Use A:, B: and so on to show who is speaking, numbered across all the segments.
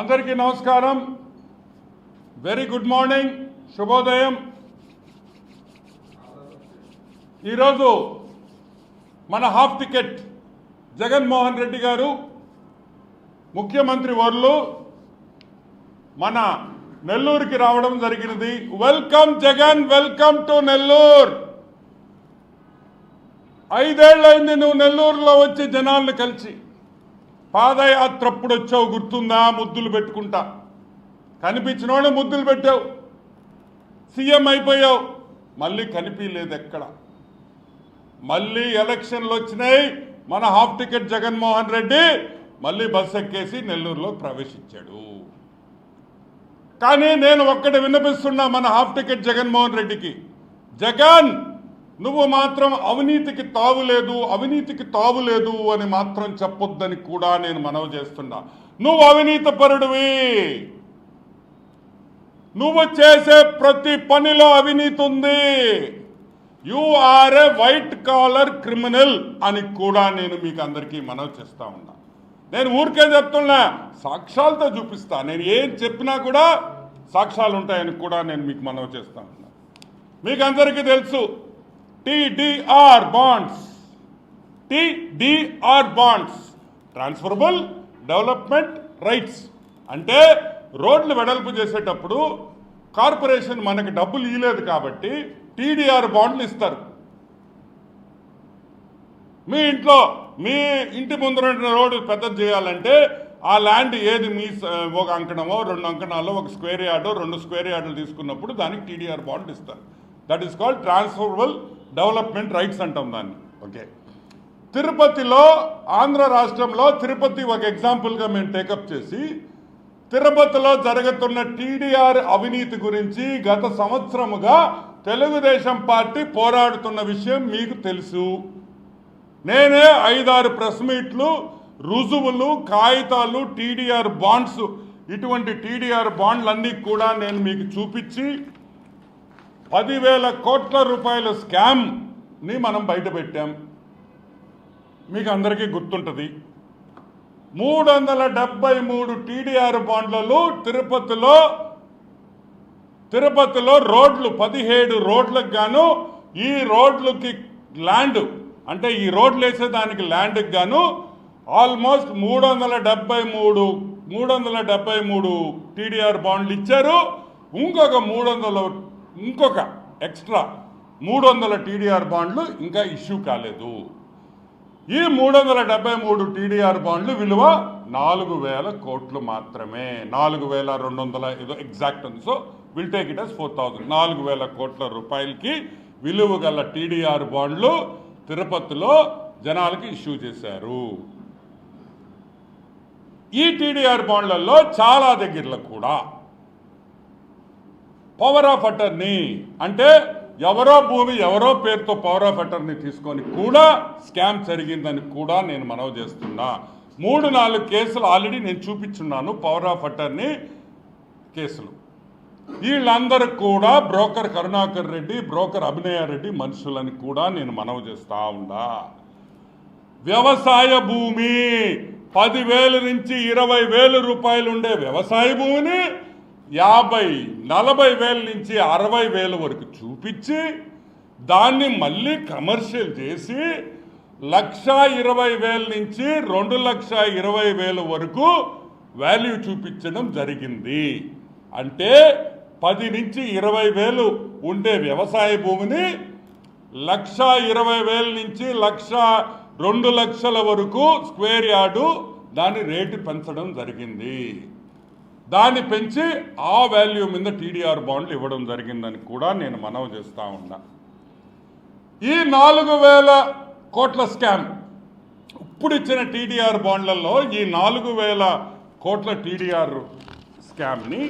A: అందరికీ నమస్కారం. Very good morning శుభోదయం. ఈరోజు మన హాఫ్ టికెట్ జగన్మోహన్ రెడ్డి గారు ముఖ్యమంత్రి వర్లు మన నెల్లూరుకి రావడం జరిగినది. Welcome Jagan welcome to Nellore. ఐదేళ్ళైంది నువ్వు నెల్లూరులో వచ్చి జనాలను కలిసి. పాదయాత్ర అప్పుడు వచ్చావు గుర్తుందా? ముద్దులు పెట్టుకుంటా. కనిపించినోడే ముద్దులు పెట్టావు. సీఎం అయిపోయావు. మళ్ళీ కనిపించలేదు ఎక్కడ మళ్ళీ ఎలక్షన్లు వచ్చినాయి మన హాఫ్ టికెట్ జగన్మోహన్ రెడ్డి మళ్ళీ బస్సు ఎక్కేసి నెల్లూరులో ప్రవేశించాడు. కానీ నేను ఒక్కటి విన్నపిస్తున్నా మన హాఫ్ టికెట్ జగన్మోహన్ రెడ్డికి. జగన్ నువ్వు మాత్రం అవినీతికి తావులేదు అవినీతికి తావులేదు అని మాత్రం చెప్పొద్దని కూడా నేను మనవి చేస్తున్నా. నువ్వు అవినీతి పరుడివి నువ్వు చేసే ప్రతి పనిలో అవినీతి ఉంది. You are a white collar criminal అని కూడా నేను మీకు అందరికీ మనవి చేస్తా ఉన్నా. నేను ఊరికే చెప్తున్నా సాక్ష్యాలతో చూపిస్తా. నేను ఏం చెప్పినా కూడా సాక్ష్యాలు ఉంటాయని కూడా నేను మీకు మనవి చేస్తా ఉన్నా. మీకు అందరికీ తెలుసు TDR bonds TDR bonds transferable development rights అంటే రోడ్లు వెడల్పు చేసేటప్పుడు కార్పొరేషన్ మనకి డబ్బులు ఇవ్వలేదు కాబట్టి టీడీఆర్ బాండ్లు ఇస్తారు. మీ ఇంట్లో మీ ఇంటి ముందర రోడ్డు పెద్దది చేయాలంటే ఆ ల్యాండ్ ఏది మీ స- ఒక అంకణమో రెండు అంకణాలో ఒక స్క్వేర్ యార్డో రెండు స్క్వేర్ యార్డులు తీసుకున్నప్పుడు దానికి టీడీఆర్ బాండ్ ఇస్తారు. That is called transferable development rights అంటాం దాన్ని. ఓకే. తిరుపతిలో ఆంధ్ర రాష్ట్రంలో తిరుపతి ఒక ఎగ్జాంపుల్గా మేము టేకప్ చేసి తిరుపతిలో జరుగుతున్న టీడీఆర్ అవినీతి గురించి గత సంవత్సరముగా తెలుగుదేశం పార్టీ పోరాడుతున్న విషయం మీకు తెలుసు. నేనే ఐదారు ప్రెస్ మీట్లు రుజువులు కాగితాలు టీడీఆర్ బాండ్స్ ఇటువంటి టీడీఆర్ బాండ్లన్నీ కూడా నేను మీకు చూపించి పదివేల కోట్ల రూపాయల స్కామ్ని మనం బయటపెట్టాం మీకు అందరికీ గుర్తుంటుంది. మూడు వందల డెబ్బై మూడు టీడీఆర్ బాండ్లలో తిరుపతిలో తిరుపతిలో రోడ్లు పదిహేడు రోడ్లకు గాను ఈ రోడ్లకి ల్యాండ్ అంటే ఈ రోడ్లు వేసేదానికి ల్యాండ్కి గాను ఆల్మోస్ట్ మూడు వందల డెబ్బై మూడు మూడు వందల డెబ్బై మూడు టీడీఆర్ బాండ్లు ఇచ్చారు. ఇంకొక మూడు వందల ఇంకొక ఎక్స్ట్రా మూడు వందల టీడీఆర్ బాండ్లు ఇంకా ఇష్యూ కాలేదు. ఈ మూడు వందల డెబ్బై మూడు టీడీఆర్ బాండ్లు విలువ నాలుగు వేల కోట్లు మాత్రమే. నాలుగు వేల రెండు వందల ఏదో ఎగ్జాక్ట్ ఉంది. So will take it as four thousand నాలుగు వేల కోట్ల రూపాయలకి విలువ గల టీడీఆర్ బాండ్లు తిరుపతిలో జనాలకి ఇష్యూ చేశారు. ఈ టీడీఆర్ బాండ్లలో చాలా దగ్గరలో కూడా పవర్ ఆఫ్ అటర్నీ అంటే ఎవరో భూమి ఎవరో పేరుతో పవర్ ఆఫ్ అటర్నీ తీసుకొని కూడా స్కామ్ జరిగిందని కూడా నేను మనవి చేస్తున్నా. మూడు నాలుగు కేసులు ఆల్రెడీ నేను చూపించున్నాను పవర్ ఆఫ్ అటర్నీ కేసులు. వీళ్ళందరూ కూడా బ్రోకర్ కరుణాకర్ రెడ్డి బ్రోకర్ అభినయ రెడ్డి మనుషులని కూడా నేను మనవి చేస్తా ఉండా. వ్యవసాయ భూమి పదివేల నుంచి ఇరవై వేల రూపాయలు ఉండే వ్యవసాయ భూమిని యాభై నలభై వేల నుంచి అరవై వేల వరకు చూపించి దాన్ని మళ్ళీ కమర్షియల్ చేసి లక్ష ఇరవై వేల నుంచి రెండు లక్ష ఇరవై వేల వరకు వాల్యూ చూపించడం జరిగింది. అంటే పది నుంచి ఇరవై వేలు ఉండే వ్యవసాయ భూమిని లక్ష ఇరవై వేల నుంచి లక్ష రెండు లక్షల వరకు స్క్వేర్ యార్డు దాని రేటు పెంచడం జరిగింది. దాన్ని పెంచి ఆ వాల్యూ మీద టీడీఆర్ బాండ్లు ఇవ్వడం జరిగిందని కూడా నేను మనవి చేస్తా ఉన్నా. ఈ నాలుగు వేల కోట్ల స్కామ్ ఇప్పుడు ఇచ్చిన టీడీఆర్ బాండ్లలో ఈ నాలుగు వేల కోట్ల TDR స్కామ్ని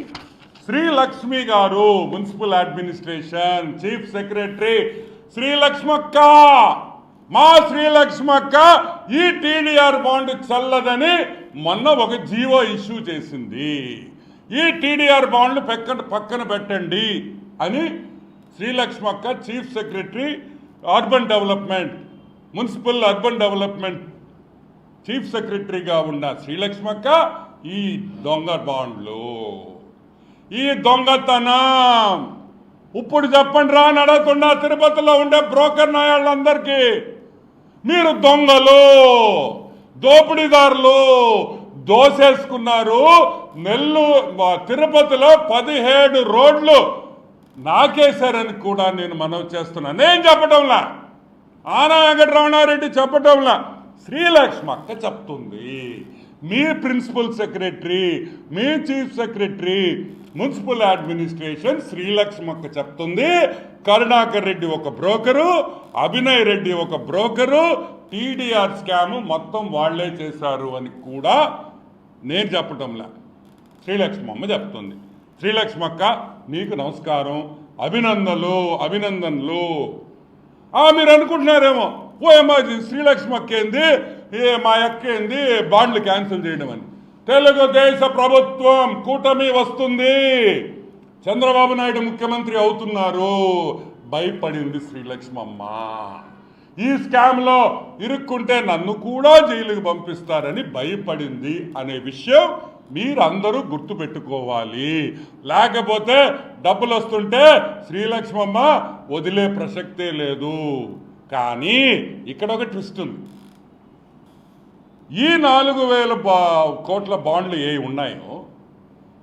A: Srilakshmi garu municipal administration chief secretary శ్రీలక్ష్మక్క మా శ్రీలక్ష్మక్క ఈ టీడీఆర్ బాండ్ చల్లదని మొన్న ఒక జీవో ఇష్యూ చేసింది. ఈ టీడీఆర్ బాండ్లు పక్కన పక్కన పెట్టండి అని శ్రీలక్ష్మక్క chief secretary urban development municipal urban development chief సెక్రటరీగా ఉన్న శ్రీలక్ష్మక్క ఈ దొంగ బాండ్లు. ఈ దొంగతనం. ఇప్పుడు చెప్పండి రా నడకుండా తిరుపతిలో ఉండే బ్రోకర్ నాయాళ్ళందరికీ. మీరు దొంగలు దోపిడీదారులు దోసేసుకున్నారు. నెల్లూరు తిరుపతిలో పదిహేడు రోడ్లు నాకేశారని కూడా నేను మనవి చేస్తున్నా. నేను చెప్పటంలా. ఆనా వెంకటరమణారెడ్డి చెప్పటంలా. శ్రీలక్ష్మి అక్క చెప్తుంది. మీ ప్రిన్సిపల్ సెక్రటరీ మీ chief secretary municipal administration Srilakshmi అక్క చెప్తుంది. కరుణాకర్ రెడ్డి ఒక బ్రోకరు అభినయ్ రెడ్డి ఒక బ్రోకరు టీడీఆర్ స్కామ్ మొత్తం వాళ్ళే చేశారు అని కూడా నేను చెప్పటంలా. శ్రీలక్ష్మి అమ్మ చెప్తుంది. శ్రీలక్ష్మి అక్క నీకు నమస్కారం. అభినందనలు అభినందనలు. మీరు అనుకుంటున్నారేమో ఓ ఏమో ఇది శ్రీలక్ష్మి అక్క ఏంది ఏ మా అక్క ఏంది బాండ్లు క్యాన్సిల్ చేయడం అని తెలుగుదేశ ప్రభుత్వం కూటమి వస్తుంది. చంద్రబాబు నాయుడు ముఖ్యమంత్రి అవుతున్నారు. భయపడింది శ్రీలక్ష్మమ్మ. ఈ స్కామ్లో ఇరుక్కుంటే నన్ను కూడా జైలుకి పంపిస్తారని భయపడింది అనే విషయం మీరందరూ గుర్తుపెట్టుకోవాలి. లేకపోతే డబ్బులు వస్తుంటే శ్రీలక్ష్మమ్మ వదిలే ప్రసక్తే లేదు. కానీ ఇక్కడ ఒక ట్విస్ట్ ఉంది. ఈ నాలుగు వేల బా కోట్ల బాండ్లు ఏ ఉన్నాయో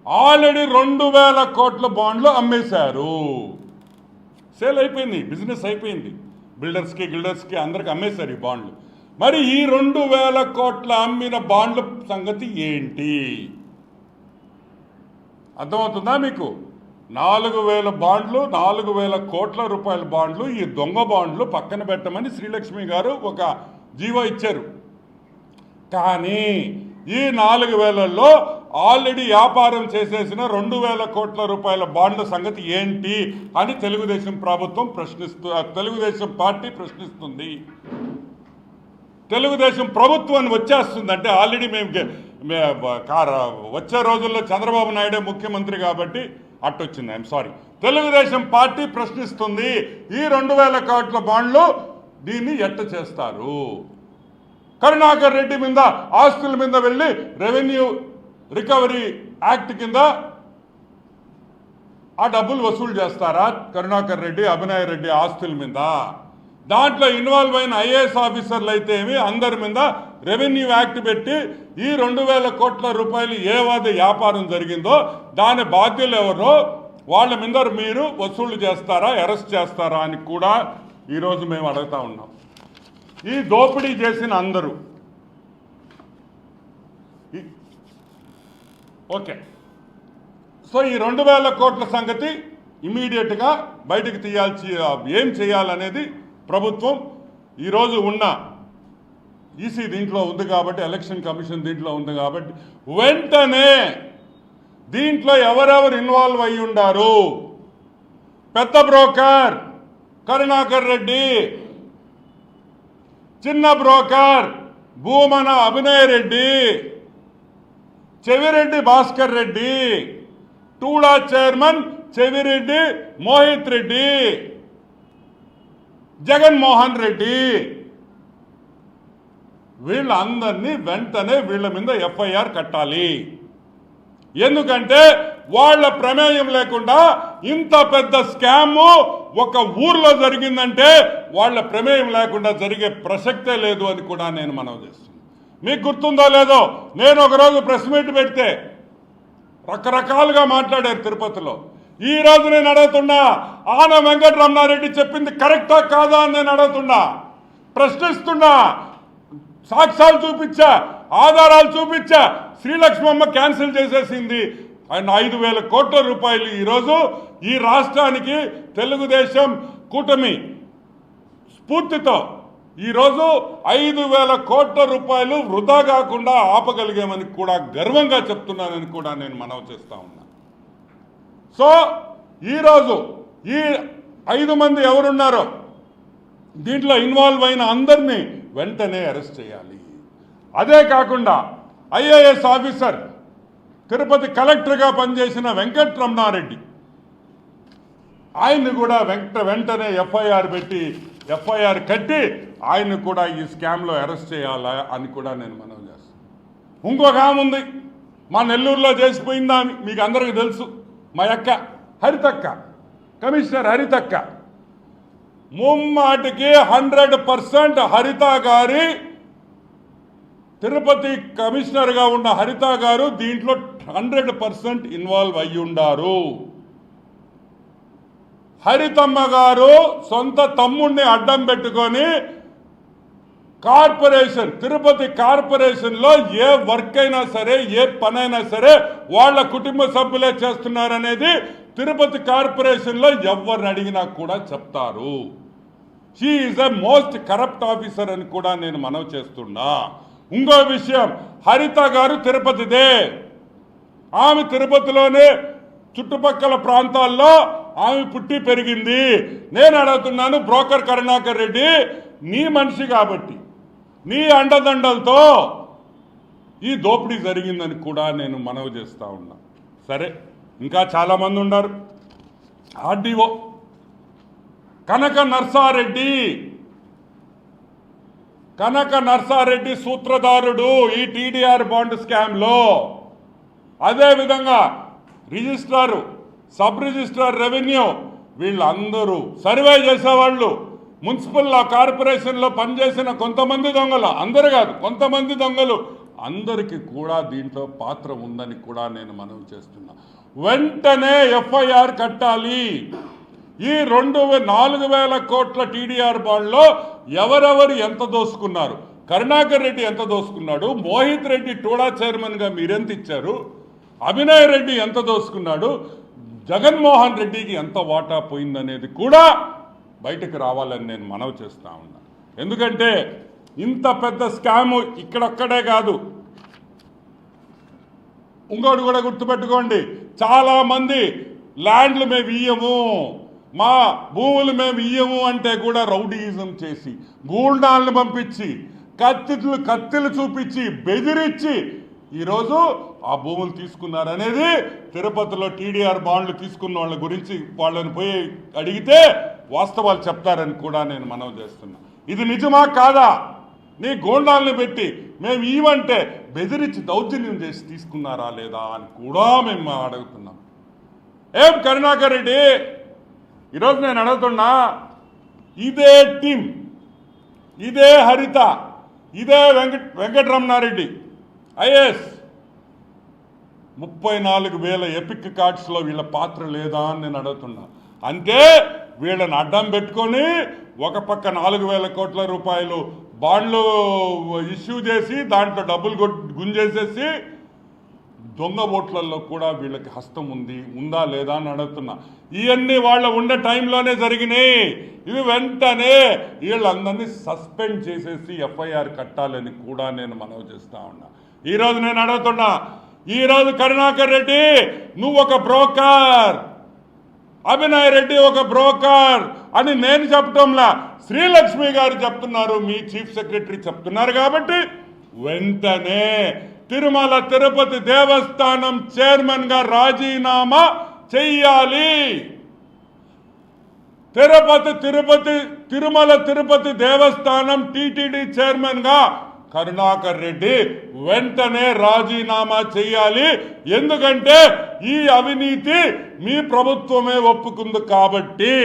A: ఆల్రెడీ రెండు వేల కోట్ల బాండ్లు అమ్మేశారు. సేల్ అయిపోయింది బిజినెస్ అయిపోయింది. బిల్డర్స్కి గిల్డర్స్కి అందరికి అమ్మేశారు ఈ బాండ్లు. మరి ఈ రెండు వేల కోట్ల అమ్మిన బాండ్ల సంగతి ఏంటి? అర్థమవుతుందా మీకు? నాలుగు వేల బాండ్లు నాలుగు వేల కోట్ల రూపాయల బాండ్లు ఈ దొంగ బాండ్లు పక్కన పెట్టమని శ్రీలక్ష్మి గారు ఒక జీవో ఇచ్చారు. కానీ ఈ నాలుగు వేలల్లో ఆల్రెడీ వ్యాపారం చేసేసిన రెండు వేల కోట్ల రూపాయల బాండ్ల సంగతి ఏంటి అని తెలుగుదేశం ప్రభుత్వం ప్రశ్నిస్తూ తెలుగుదేశం పార్టీ ప్రశ్నిస్తుంది. తెలుగుదేశం ప్రభుత్వాన్ని వచ్చేస్తుంది అంటే ఆల్రెడీ మేము వచ్చే రోజుల్లో చంద్రబాబు నాయుడే ముఖ్యమంత్రి కాబట్టి అట్టొచ్చింది. ఐఎమ్ సారీ తెలుగుదేశం పార్టీ ప్రశ్నిస్తుంది ఈ రెండు వేల కోట్ల బాండ్లు దీన్ని ఎట్ట చేస్తారు? కరుణాకర్ రెడ్డి మీద ఆస్తుల మీద వెళ్ళి రెవెన్యూ రికవరీ యాక్ట్ కింద ఆ డబ్బులు వసూలు చేస్తారా కరుణాకర్ రెడ్డి అభినయ రెడ్డి ఆస్తుల మీద? దాంట్లో ఇన్వాల్వ్ అయిన ఐఏఎస్ ఆఫీసర్లు అయితే ఏమి? అందరి మీద రెవెన్యూ యాక్ట్ పెట్టి ఈ రెండు వేల కోట్ల రూపాయలు ఏ వాద వ్యాపారం జరిగిందో దాని బాధ్యులు ఎవరో వాళ్ళ మీద మీరు వసూలు చేస్తారా అరెస్ట్ చేస్తారా అని కూడా ఈరోజు మేము అడుగుతా ఉన్నాం. ఈ దోపిడీ చేసిన అందరూ. ఈ- ఓకే. సో ఈ రెండు వేల కోట్ల సంగతి ఇమీడియట్గా బయటకు తీయాల్సి ఏం చేయాలనేది ప్రభుత్వం ఈరోజు ఉన్న ఈసీ దీంట్లో ఉంది కాబట్టి ఎలక్షన్ కమిషన్ దీంట్లో ఉంది కాబట్టి వెంటనే దీంట్లో ఎవరెవరు ఇన్వాల్వ్ అయ్యి ఉండారు పెద్ద బ్రోకర్ కరుణాకర్ రెడ్డి చిన్న broker Bhumana Abhinay Reddy Chevireddy Bhaskar Reddy TUDA chairman Chevireddy Mohith Reddy Jaganmohan Reddy. వీళ్ళందరినీ వెంటనే వీళ్ళ మీద ఎఫ్ఐఆర్ కట్టాలి. ఎందుకంటే వాళ్ళ ప్రమేయం లేకుండా ఇంత పెద్ద స్కామ్ ఒక ఊర్లో జరిగిందంటే వాళ్ళ ప్రమేయం లేకుండా జరిగే ప్రసక్తే లేదు అని కూడా నేను మనవి చేస్తున్నాను. మీకు గుర్తుందో లేదో నేను ఒకరోజు ప్రెస్ మీట్ పెడితే రకరకాలుగా మాట్లాడారు తిరుపతిలో. ఈ రోజు నేను అడుగుతున్నా ఆన వెంకటరమణారెడ్డి చెప్పింది కరెక్టా కాదా అని నేను అడుగుతున్నా. ప్రశ్నిస్తున్నా సాక్ష్యాలు చూపించా ఆధారాలు చూపించా. శ్రీలక్ష్మమ్మ క్యాన్సిల్ చేసేసింది. ఆయన ఐదు వేల కోట్ల రూపాయలు ఈరోజు ఈ రాష్ట్రానికి తెలుగుదేశం కూటమి స్ఫూర్తితో ఈరోజు ఐదు వేల కోట్ల రూపాయలు వృధా కాకుండా ఆపగలిగామని కూడా గర్వంగా చెప్తున్నానని కూడా నేను మనవి చేస్తా ఉన్నా. సో ఈరోజు ఈ ఐదు మంది ఎవరున్నారో దీంట్లో ఇన్వాల్వ్ అయిన అందరినీ వెంటనే అరెస్ట్ చేయాలి. అదే కాకుండా ఐఏఎస్ ఆఫీసర్ తిరుపతి కలెక్టర్గా పనిచేసిన వెంకట్రమణారెడ్డి. ఆయన్ని కూడా వెంట వెంటనే ఎఫ్ఐఆర్ పెట్టి ఎఫ్ఐఆర్ కట్టి ఆయన్ని కూడా ఈ స్కామ్లో అరెస్ట్ చేయాలా అని కూడా నేను మనవి చేస్తాను. ఇంకొక ఆమె ఉంది. మా నెల్లూరులో చేసిపోయిందా అని మీకు అందరికీ తెలుసు. మా అక్క హరితక్క. కమిషనర్ హరితక్క. ముమ్మాటికి హండ్రెడ్ పర్సెంట్ హరిత గారి తిరుపతి కమిషనర్గా ఉన్న హరిత గారు దీంట్లో హండ్రెడ్ పర్సెంట్ ఇన్వాల్వ్ అయ్యి ఉండారు. హరితమ్మ గారు సొంత తమ్ముడిని అడ్డం పెట్టుకొని కార్పొరేషన్ తిరుపతి కార్పొరేషన్లో ఏ వర్క్ అయినా సరే ఏ పనైనా సరే వాళ్ళ కుటుంబ సభ్యులే చేస్తున్నారనేది తిరుపతి కార్పొరేషన్లో ఎవరిని అడిగినా కూడా చెప్తారు. She is a most corrupt officer అని కూడా నేను మనవి చేస్తున్నా. ఇంకో విషయం హరిత గారు తిరుపతిదే. ఆమె తిరుపతిలోనే చుట్టుపక్కల ప్రాంతాల్లో ఆమె పుట్టి పెరిగింది. నేను అడుగుతున్నాను బ్రోకర్ కరుణాకర్ రెడ్డి నీ మనిషి కాబట్టి నీ అండదండలతో ఈ దోపిడీ జరిగిందని కూడా నేను మనవి చేస్తూ ఉన్నా. సరే ఇంకా చాలామంది ఉన్నారు. ఆర్డీఓ కనక నర్సారెడ్డి కనక నర్సారెడ్డి సూత్రధారుడు ఈ టీడీఆర్ బాండ్ స్కామ్లో. అదేవిధంగా రిజిస్ట్రారు సబ్ రిజిస్ట్రార్ రెవెన్యూ వీళ్ళందరూ సర్వే చేసేవాళ్ళు. మున్సిపల్ కార్పొరేషన్లో పనిచేసిన కొంతమంది దొంగలు అందరు కాదు కొంతమంది దొంగలు. అందరికీ కూడా దీంట్లో పాత్ర ఉందని కూడా నేను మనవి చేస్తున్నా. వెంటనే ఎఫ్ఐఆర్ కట్టాలి. ఈ రెండు నాలుగు వేల కోట్ల టీడీఆర్ బాండ్లో ఎవరెవరు ఎంత దోసుకున్నారు? కరుణాకర్ రెడ్డి ఎంత దోసుకున్నాడు? మోహిత్ రెడ్డి టోడా చైర్మన్గా మీరెంత ఇచ్చారు? అభినయ్ రెడ్డి ఎంత దోసుకున్నాడు? జగన్మోహన్ రెడ్డికి ఎంత వాటా పోయిందనేది కూడా బయటకు రావాలని నేను మనవి చేస్తా ఉన్నా. ఎందుకంటే ఇంత పెద్ద స్కాము ఇక్కడొక్కడే కాదు. ఇంకోటి కూడా గుర్తుపెట్టుకోండి. చాలామంది ల్యాండ్లు మేము ఇయ్యము. మా భూములు మేము ఇయ్యము అంటే కూడా రౌడీయిజం చేసి గూండాలను పంపించి కత్తిలు కత్తిలు చూపించి బెదిరించి ఈరోజు ఆ భూములు తీసుకున్నారనేది తిరుపతిలో టీడీఆర్ బాండ్లు తీసుకున్న వాళ్ళ గురించి వాళ్ళని పోయి అడిగితే వాస్తవాలు చెప్తారని కూడా నేను మనవి చేస్తున్నా. ఇది నిజమా కాదా? నీ గోండాల్ని పెట్టి మేము ఇవంటే బెదిరించి దౌర్జన్యం చేసి తీసుకున్నారా లేదా అని కూడా మేము అడుగుతున్నాం. ఏం కరుణాకర్ రెడ్డి? ఈరోజు నేను అడుగుతున్నా ఇదే టీం ఇదే హరిత ఇదే వెంకట వెంకటరమణారెడ్డి ఐఏఎస్ ముప్పై నాలుగు వేల ఎపిక్ కార్డ్స్లో వీళ్ళ పాత్ర లేదా అని నేను అడుగుతున్నా. అంటే వీళ్ళని అడ్డం పెట్టుకొని ఒక పక్క నాలుగు వేల కోట్ల రూపాయలు బాండ్లు ఇష్యూ చేసి దాంట్లో డబ్బులు గుంజేసేసి దొంగ ఓట్లల్లో కూడా వీళ్ళకి హస్తం ఉంది ఉందా లేదా అని అడుగుతున్నా. ఇవన్నీ వాళ్ళ ఉండే టైంలోనే జరిగినాయి. ఇవి వెంటనే వీళ్ళందరినీ సస్పెండ్ చేసేసి ఎఫ్ఐఆర్ కట్టాలని కూడా నేను మనవి చేస్తా ఉన్నా. ఈరోజు నేను అడుగుతున్నా ఈరోజు కరుణాకర్ రెడ్డి నువ్వు ఒక బ్రోకర్. అభినయ్ రెడ్డి ఒక బ్రోకర్ అని నేను చెప్పటంలా శ్రీలక్ష్మి గారు చెప్తున్నారు మీ చీఫ్ సెక్రటరీ చెప్తున్నారు కాబట్టి వెంటనే తిరుమల తిరుపతి దేవస్థానం చైర్మన్గా రాజీనామా చెయ్యాలి. తిరుపతి తిరుపతి తిరుమల తిరుపతి దేవస్థానం టీటీడీ చైర్మన్గా కరుణాకర్ రెడ్డి వెంటనే రాజీనామా చేయాలి ఎందుకంటే ఈ అవినీతి మీ ప్రభుత్వమే ఒప్పుకుంది కాబట్టి.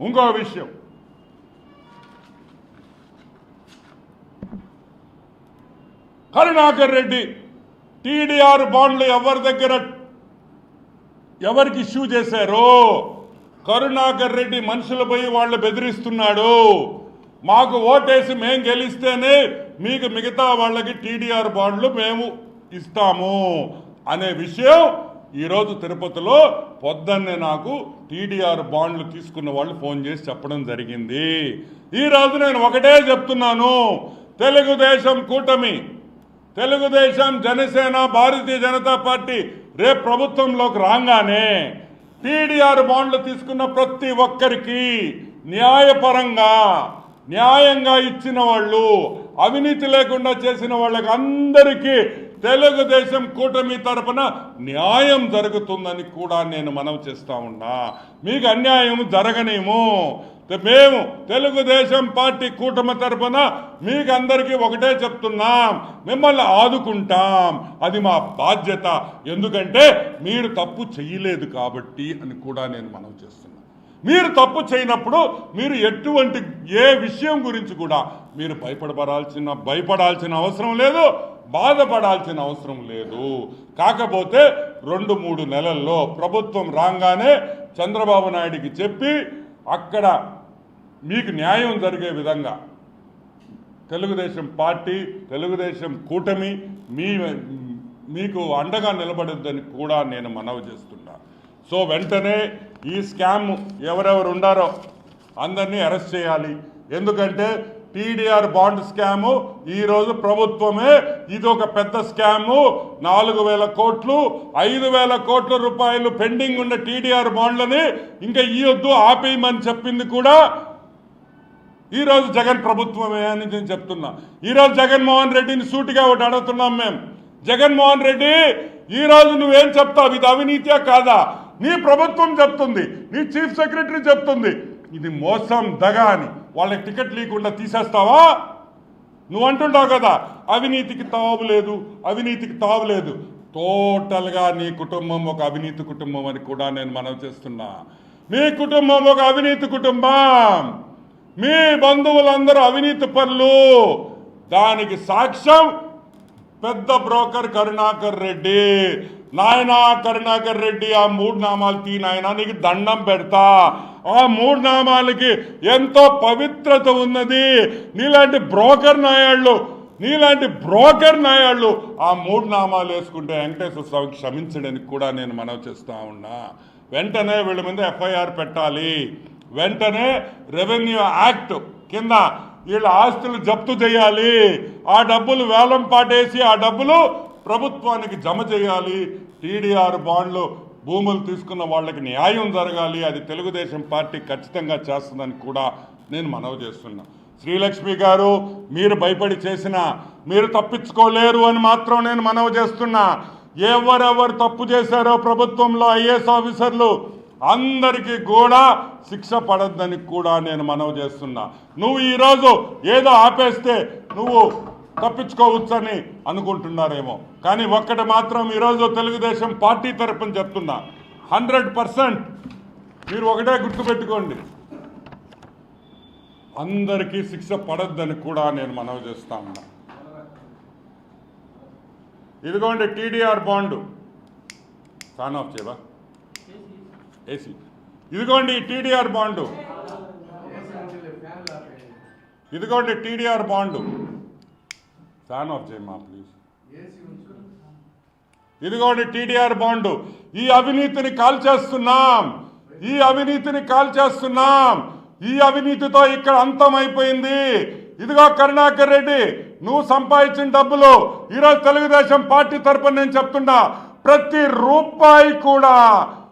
A: ఇంకో విషయం. కరుణాకర్ రెడ్డి టీడీఆర్ బాండ్లు ఎవరి దగ్గర ఎవరికి ఇష్యూ చేశారో కరుణాకర్ రెడ్డి మనుషులు పోయి వాళ్ళు బెదిరిస్తున్నాడు. మాకు ఓటేసి మేం గెలిస్తేనే మీకు మిగతా వాళ్ళకి టీడీఆర్ బాండ్లు మేము ఇస్తాము అనే విషయం ఈరోజు తిరుపతిలో పొద్దున్నే నాకు టీడీఆర్ బాండ్లు తీసుకున్న వాళ్ళు ఫోన్ చేసి చెప్పడం జరిగింది. ఈరోజు నేను ఒకటే చెప్తున్నాను. తెలుగుదేశం కూటమి తెలుగుదేశం జనసేన భారతీయ జనతా పార్టీ రేపు ప్రభుత్వంలోకి రాగానే టీడీఆర్ బాండ్లు తీసుకున్న ప్రతి ఒక్కరికి న్యాయపరంగా న్యాయంగా ఇచ్చిన వాళ్ళు అవినీతి లేకుండా చేసిన వాళ్ళకి అందరికీ తెలుగుదేశం కూటమి తరపున న్యాయం జరుగుతుందని కూడా నేను మనవి చేస్తా ఉన్నా. మీకు అన్యాయం జరగనేమో మేము తెలుగుదేశం పార్టీ కూటమి తరఫున మీకు అందరికీ ఒకటే చెప్తున్నాం. మిమ్మల్ని ఆదుకుంటాం. అది మా బాధ్యత. ఎందుకంటే మీరు తప్పు చేయలేదు కాబట్టి అని కూడా నేను మనవి చేస్తున్నాను మీరు తప్పు చేయనప్పుడు మీరు ఎటువంటి ఏ విషయం గురించి కూడా మీరు భయపడబడాల్సిన భయపడాల్సిన అవసరం లేదు బాధపడాల్సిన అవసరం లేదు. కాకపోతే రెండు మూడు నెలల్లో ప్రభుత్వం రాగానే చంద్రబాబు నాయుడికి చెప్పి అక్కడ మీకు న్యాయం జరిగే విధంగా తెలుగుదేశం పార్టీ తెలుగుదేశం కూటమి మీ మీకు అండగా నిలబడద్దని కూడా నేను మనవి చేస్తున్నా. సో వెంటనే ఈ స్కామ్ ఎవరెవరు ఉండారో అందరినీ అరెస్ట్ చేయాలి. ఎందుకంటే టీడీఆర్ బాండ్ స్కాము ఈరోజు ప్రభుత్వమే ఇది ఒక పెద్ద స్కాము. నాలుగు వేల కోట్లు ఐదు వేల కోట్ల రూపాయలు పెండింగ్ ఉన్న టీడీఆర్ బాండ్లని ఇంకా ఇయ్యొద్దు ఆపేయమని చెప్పింది కూడా ఈ రోజు జగన్ ప్రభుత్వమే అని నేను చెప్తున్నా. ఈ రోజు జగన్మోహన్ రెడ్డిని సూటిగా ఒకటి అడుగుతున్నాం మేము జగన్మోహన్ రెడ్డి ఈ రోజు నువ్వేం చెప్తావు? ఇది అవినీతియా కాదా? నీ ప్రభుత్వం చెప్తుంది నీ చీఫ్ సెక్రటరీ చెప్తుంది. ఇది మోసం దగ అని. వాళ్ళకి టికెట్ లేకుండా తీసేస్తావా? నువ్వు అంటుంటావు కదా అవినీతికి తావు లేదు అవినీతికి తావు లేదు. టోటల్గా నీ కుటుంబం ఒక అవినీతి కుటుంబం అని కూడా నేను మనవి చేస్తున్నా. మీ కుటుంబం ఒక అవినీతి కుటుంబం. మీ బంధువులందరూ అవినీతి పనులు దానికి సాక్ష్యం పెద్ద బ్రోకర్ కరుణాకర్ రెడ్డి. నాయనా కరుణాకర్ రెడ్డి ఆ మూడు నామాలు తీ నాయనా నీకు దండం పెడతా. ఆ మూడు నామాలకి ఎంతో పవిత్రత ఉన్నది. నీలాంటి బ్రోకర్ నాయాళ్ళు నీలాంటి బ్రోకర్ నాయాళ్ళు ఆ మూడు నామాలు వేసుకుంటే వెంకటేశ్వర స్వామి క్షమించడానికి కూడా నేను మనవి చేస్తా ఉన్నా. వెంటనే వీళ్ళ మీద ఎఫ్ఐఆర్ పెట్టాలి. వెంటనే రెవెన్యూ యాక్ట్ కింద వీళ్ళ ఆస్తులు జప్తు చేయాలి. ఆ డబ్బులు వేలం పాటేసి ఆ డబ్బులు ప్రభుత్వానికి జమ చేయాలి. టీడీఆర్ బాండ్లు భూములు తీసుకున్న వాళ్ళకి న్యాయం జరగాలి. అది తెలుగుదేశం పార్టీ ఖచ్చితంగా చేస్తుందని కూడా నేను మనవి చేస్తున్నా. శ్రీలక్ష్మి గారు మీరు భయపడి చేసిన మీరు తప్పించుకోలేరు అని మాత్రం నేను మనవి చేస్తున్నా. ఎవరెవరు తప్పు చేశారో ప్రభుత్వంలో ఐఏఎస్ ఆఫీసర్లు అందరికీ కూడా శిక్ష పడద్దని కూడా నేను మనవి చేస్తున్నా. నువ్వు ఈరోజు ఏదో ఆపేస్తే నువ్వు తప్పించుకోవచ్చని అనుకుంటున్నారేమో. కానీ ఒక్కటి మాత్రం ఈరోజు తెలుగుదేశం పార్టీ తరపున చెప్తున్నా. హండ్రెడ్ పర్సెంట్ మీరు ఒకటే గుర్తుపెట్టుకోండి. అందరికీ శిక్ష పడద్దని కూడా నేను మనవి చేస్తా ఉన్నా. ఇదిగోండి టీడీఆర్ బాండు. సాన్ ఆఫ్ చేయవా? ఏసీ ఇదిగోండి టీడీఆర్ బాండు. ఇదిగోండి టీడీఆర్ బాండు. ఫ్యాన్ ఆఫ్ చేయమా ప్లీజ్ ఇదిగోండి టీడీఆర్ బాండు. ఈ అవినీతిని కాల్చేస్తున్నాం. ఈ అవినీతిని కాల్చేస్తున్నాం. ఈ అవినీతితో ఇక్కడ అంతమైపోయింది ఇదిగో కరుణాకర్ రెడ్డి నువ్వు సంపాదించిన డబ్బులు ఈరోజు తెలుగుదేశం పార్టీ తరపున నేను చెప్తున్నా ప్రతి రూపాయి కూడా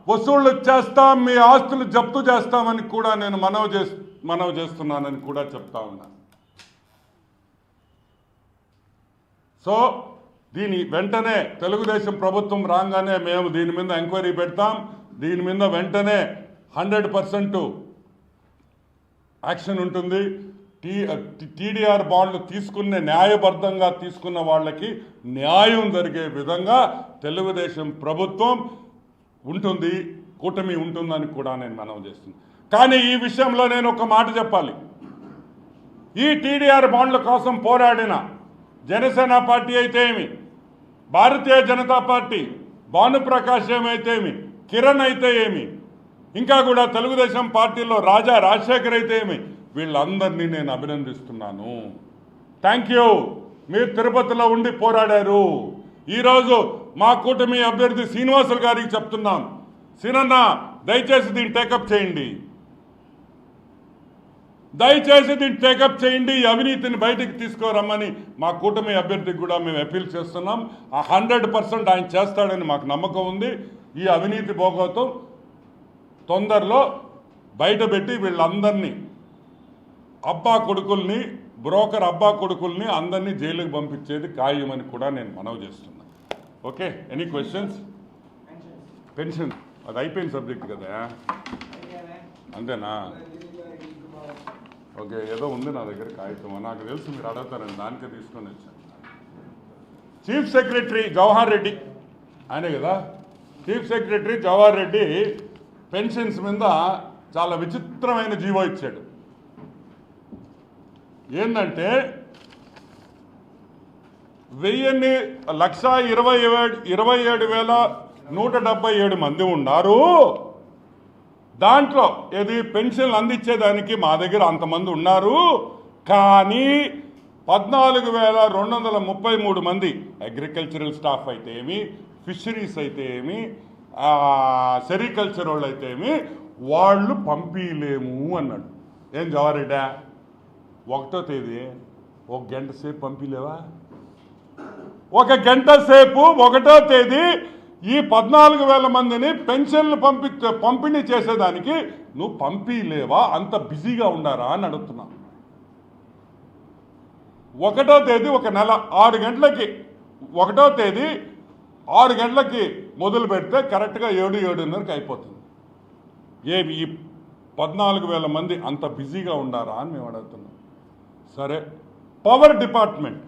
A: వసూళ్ళు చేస్తాం మీ ఆస్తులు జప్తు చేస్తామని కూడా నేను మనవి చేస్తు మనవి చేస్తున్నానని కూడా చెప్తా ఉన్నాను సో దీని వెంటనే తెలుగుదేశం ప్రభుత్వం రాగానే మేము దీని మీద ఎంక్వైరీ పెడతాం. దీని మీద వెంటనే హండ్రెడ్ పర్సెంట్ యాక్షన్ ఉంటుంది. టీ టీడీఆర్ బాండ్లు తీసుకునే న్యాయబద్ధంగా తీసుకున్న వాళ్ళకి న్యాయం జరిగే విధంగా తెలుగుదేశం ప్రభుత్వం ఉంటుంది కూటమి ఉంటుందని కూడా నేను మనం చేస్తుంది కానీ ఈ విషయంలో నేను ఒక మాట చెప్పాలి. ఈ టీడీఆర్ బాండ్ల కోసం పోరాడిన జనసేన పార్టీ అయితే ఏమి? భారతీయ జనతా పార్టీ భానుప్రకాష్ ఏమైతే ఏమి? కిరణ్ అయితే ఏమి? ఇంకా కూడా తెలుగుదేశం పార్టీలో రాజా రాజశేఖర్ అయితే ఏమి? వీళ్ళందరినీ నేను అభినందిస్తున్నాను. Thank you. మీరు తిరుపతిలో ఉండి పోరాడారు. ఈరోజు మా కూటమి అభ్యర్థి శ్రీనివాసులు గారికి చెప్తున్నాం. సినన్న దయచేసి దీన్ని టేకప్ చేయండి. దయచేసి దీన్ని టేకప్ చేయండి. అవినీతిని బయటికి తీసుకురమ్మని మా కూటమి అభ్యర్థికి కూడా మేము అపీల్ చేస్తున్నాం. ఆ హండ్రెడ్ పర్సెంట్ ఆయన చేస్తాడని మాకు నమ్మకం ఉంది. ఈ అవినీతి భోగవతం తొందరలో బయటపెట్టి వీళ్ళందరినీ అబ్బా కొడుకుల్ని బ్రోకర్ అబ్బా కొడుకుల్ని అందరినీ జైలుకి పంపించేది ఖాయమని కూడా నేను మనవి చేస్తున్నాను. ఓకే ఎనీ క్వశ్చన్స్ పెన్షన్ అది అయిపోయిన సబ్జెక్ట్ కదా? అంతేనా? ఓకే ఏదో ఉంది నా దగ్గర కాగితం. నాకు తెలుసు మీరు అడుగుతారని దానికే తీసుకొని వచ్చాను చీఫ్ సెక్రటరీ జవహర్ రెడ్డి ఆయనే కదా? Chief secretary Jawahar Reddy pensions మీద చాలా విచిత్రమైన జీవో ఇచ్చాడు. ఏంటంటే వెయ్యిన్ని లక్ష ఇరవై ఏడు ఇరవై ఏడు వేల నూట డెబ్బై ఏడు మంది ఉన్నారు. దాంట్లో ఏది పెన్షన్లు అందించేదానికి మా దగ్గర అంతమంది ఉన్నారు. కానీ పద్నాలుగు వేల రెండు వందల ముప్పై మూడు మంది అగ్రికల్చరల్ స్టాఫ్ అయితే ఏమి ఫిషరీస్ అయితే ఏమి సెరికల్చర్ వాళ్ళు అయితే ఏమి వాళ్ళు పంపించలేము అన్నాడు. ఏం జవారెడ్డా ఒకటో తేదీ ఒక గంట సేపు పంపిలేవా? ఒక గంట సేపు ఒకటో తేదీ ఈ పద్నాలుగు వేల మందిని పెన్షన్లు పంపి పంపిణీ చేసేదానికి నువ్వు పంపిలేవా? అంత బిజీగా ఉండారా? అని అడుగుతున్నా. ఒకటో తేదీ ఒక నెల ఆరు గంటలకి. ఒకటో తేదీ ఆరు గంటలకి మొదలు పెడితే కరెక్ట్గా ఏడు ఏడున్నరకి అయిపోతుంది. ఏమి ఈ పద్నాలుగు వేల మంది అంత బిజీగా ఉండారా? అని మేము అడుగుతున్నాం. సరే పవర్ డిపార్ట్మెంట్.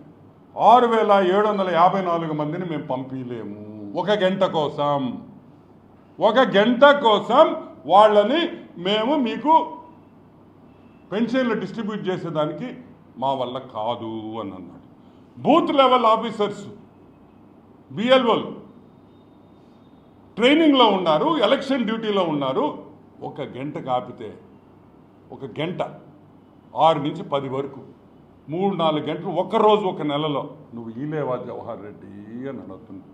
A: ఆరు వేల ఏడు వందల యాభై నాలుగు మందిని మేము పంపించలేము ఒక గంట కోసం. ఒక గంట కోసం వాళ్ళని మేము మీకు పెన్షన్లు డిస్ట్రిబ్యూట్ చేసేదానికి మా వల్ల కాదు అని అన్నాడు. బూత్ లెవెల్ ఆఫీసర్స్ బిఎల్ఓలు ట్రైనింగ్లో ఉన్నారు ఎలక్షన్ డ్యూటీలో ఉన్నారు. ఒక గంట కాపితే ఒక గంట ఆరు నుంచి పది వరకు మూడు నాలుగు గంటలు ఒక్క రోజు ఒక నెలలో. నువ్వు ఈలేవా జవహర్ రెడ్డి అని అడుగుతున్నా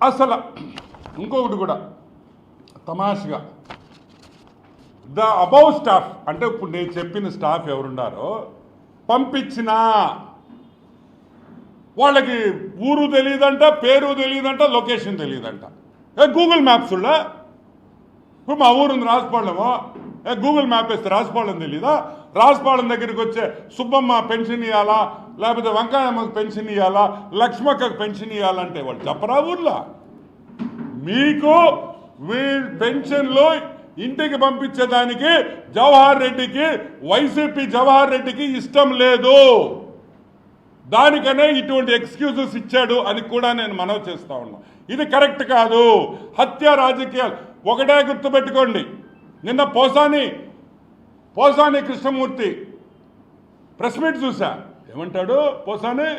A: అసలు ఇంకొకటి కూడా తమాషగా. ద అబౌ స్టాఫ్ అంటే ఇప్పుడు నేను చెప్పిన స్టాఫ్ ఎవరున్నారో పంపించిన వాళ్ళకి ఊరు తెలియదంట పేరు తెలియదంట లొకేషన్ తెలియదంట ఏ గూగుల్ మ్యాప్స్లో ఇప్పుడు మా ఊరు ఉంది రాజపాళెము గూగుల్ మ్యాప్ వేస్తే రాజపాలెం తెలీదా? రాజపాళెం దగ్గరికి వచ్చే సుబ్బమ్మ పెన్షన్ ఇవ్వాలా లేకపోతే వంకాయమ్మకి పెన్షన్ ఇవ్వాలా లక్ష్మక్కకు పెన్షన్ ఇవ్వాలంటే వాళ్ళు చెప్పరా ఊర్లో? మీకు వీ పెన్షన్లో ఇంటికి పంపించేదానికి జవహర్ రెడ్డికి వైసీపీ జవహర్ రెడ్డికి ఇష్టం లేదు. దానికనే ఇటువంటి ఎక్స్క్యూజెస్ ఇచ్చాడు అని కూడా నేను మనవి చేస్తా ఉన్నా. ఇది కరెక్ట్ కాదు. హత్య రాజకీయాలు. ఒకటే గుర్తుపెట్టుకోండి. నిన్న పోసాని పోసాని కృష్ణమూర్తి ప్రెస్ మీట్ చూసా ఏమంటాడు పోసాని?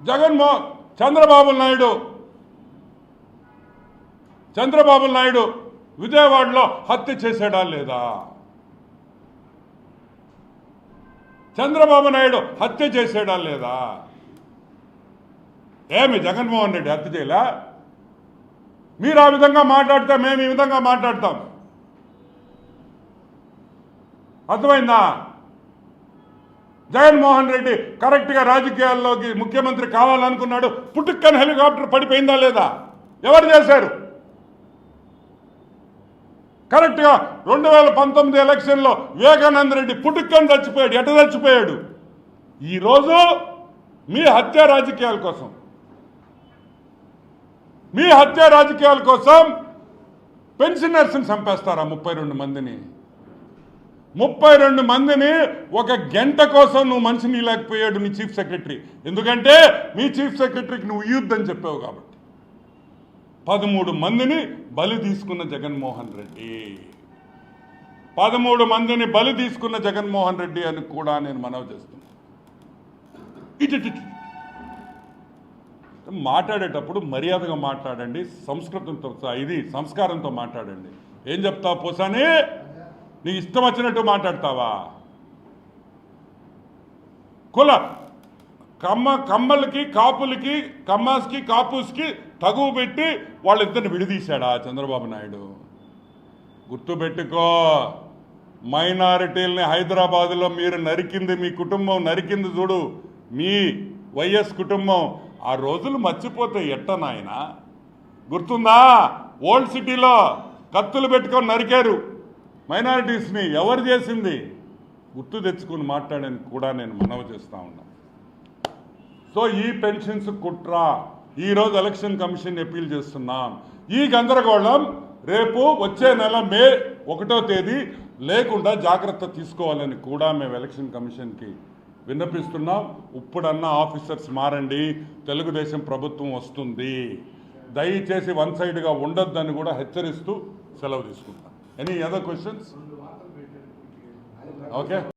A: జగన్మోహన్ చంద్రబాబు నాయుడు. చంద్రబాబు నాయుడు విజయవాడలో హత్య చేశాడా లేదా? చంద్రబాబు నాయుడు హత్య చేశాడా లేదా? ఏమి జగన్మోహన్ రెడ్డి హత్య చేయలే? మీరు ఆ విధంగా మాట్లాడితే మేము ఈ విధంగా మాట్లాడతాం. అర్థమైందా? జగన్మోహన్ రెడ్డి కరెక్ట్గా రాజకీయాల్లోకి ముఖ్యమంత్రి కావాలనుకున్నాడు. పుట్టుక్కని హెలికాప్టర్ పడిపోయిందా లేదా? ఎవరు చేశారు? కరెక్ట్గా రెండు వేల పంతొమ్మిది ఎలక్షన్లో వివేకానంద రెడ్డి పుట్టుక్కని చచ్చిపోయాడు. ఎట చచ్చిపోయాడు? ఈరోజు మీ హత్య రాజకీయాల కోసం. మీ హత్య రాజకీయాల కోసం పెన్షనర్స్ని చంపేస్తారా ముప్పై రెండు మందిని? ముప్పై రెండు మందిని ఒక గంట కోసం నువ్వు మనిషిని లేకపోయాడు నీ చీఫ్ సెక్రటరీ. ఎందుకంటే మీ చీఫ్ సెక్రటరీకి నువ్వు ఇయ్యొద్దని చెప్పావు కాబట్టి. పదమూడు మందిని బలి తీసుకున్న జగన్మోహన్ రెడ్డి. పదమూడు మందిని బలి తీసుకున్న జగన్మోహన్ రెడ్డి అని కూడా నేను మనవి చేస్తున్నాను ఇటు ఇటు. మాట్లాడేటప్పుడు మర్యాదగా మాట్లాడండి సంస్కృతంతో ఇది సంస్కారంతో మాట్లాడండి. ఏం చెప్తావు పోసాని? నీ ఇష్టం వచ్చినట్టు మాట్లాడతావా? కుల కమ్మ కమ్మలకి కాపులకి కమ్మాస్కి కాపుస్కి తగువ పెట్టి వాళ్ళిద్దరిని విడిదీశాడా చంద్రబాబు నాయుడు? గుర్తుపెట్టుకో మైనారిటీల్ని హైదరాబాదులో మీరు నరికింది మీ కుటుంబం నరికింది చూడు మీ వైఎస్ కుటుంబం. ఆ రోజులు మర్చిపోతే ఎట్ట నాయన? గుర్తుందా? ఓల్డ్ సిటీలో కత్తులు పెట్టుకొని నరికారు. మైనారిటీస్ని ఎవరు చేసింది? గుర్తు తెచ్చుకుని మాట్లాడని కూడా నేను మనవి చేస్తా ఉన్నా. సో ఈ పెన్షన్స్ కుట్ర. ఈరోజు ఎలక్షన్ కమిషన్ అప్పీల్ చేస్తున్నాం. ఈ గందరగోళం రేపు వచ్చే నెల మే ఒకటో తేదీ లేకుండా జాగ్రత్త తీసుకోవాలని కూడా మేము ఎలక్షన్ కమిషన్కి విన్నపిస్తున్నాం. ఇప్పుడన్నా ఆఫీసర్స్ మారండి. తెలుగుదేశం ప్రభుత్వం వస్తుంది. దయచేసి వన్ సైడ్గా ఉండొద్దని కూడా హెచ్చరిస్తూ సెలవు తీసుకుంటాం ఎనీ అదర్ క్వశ్చన్స్ ఓకే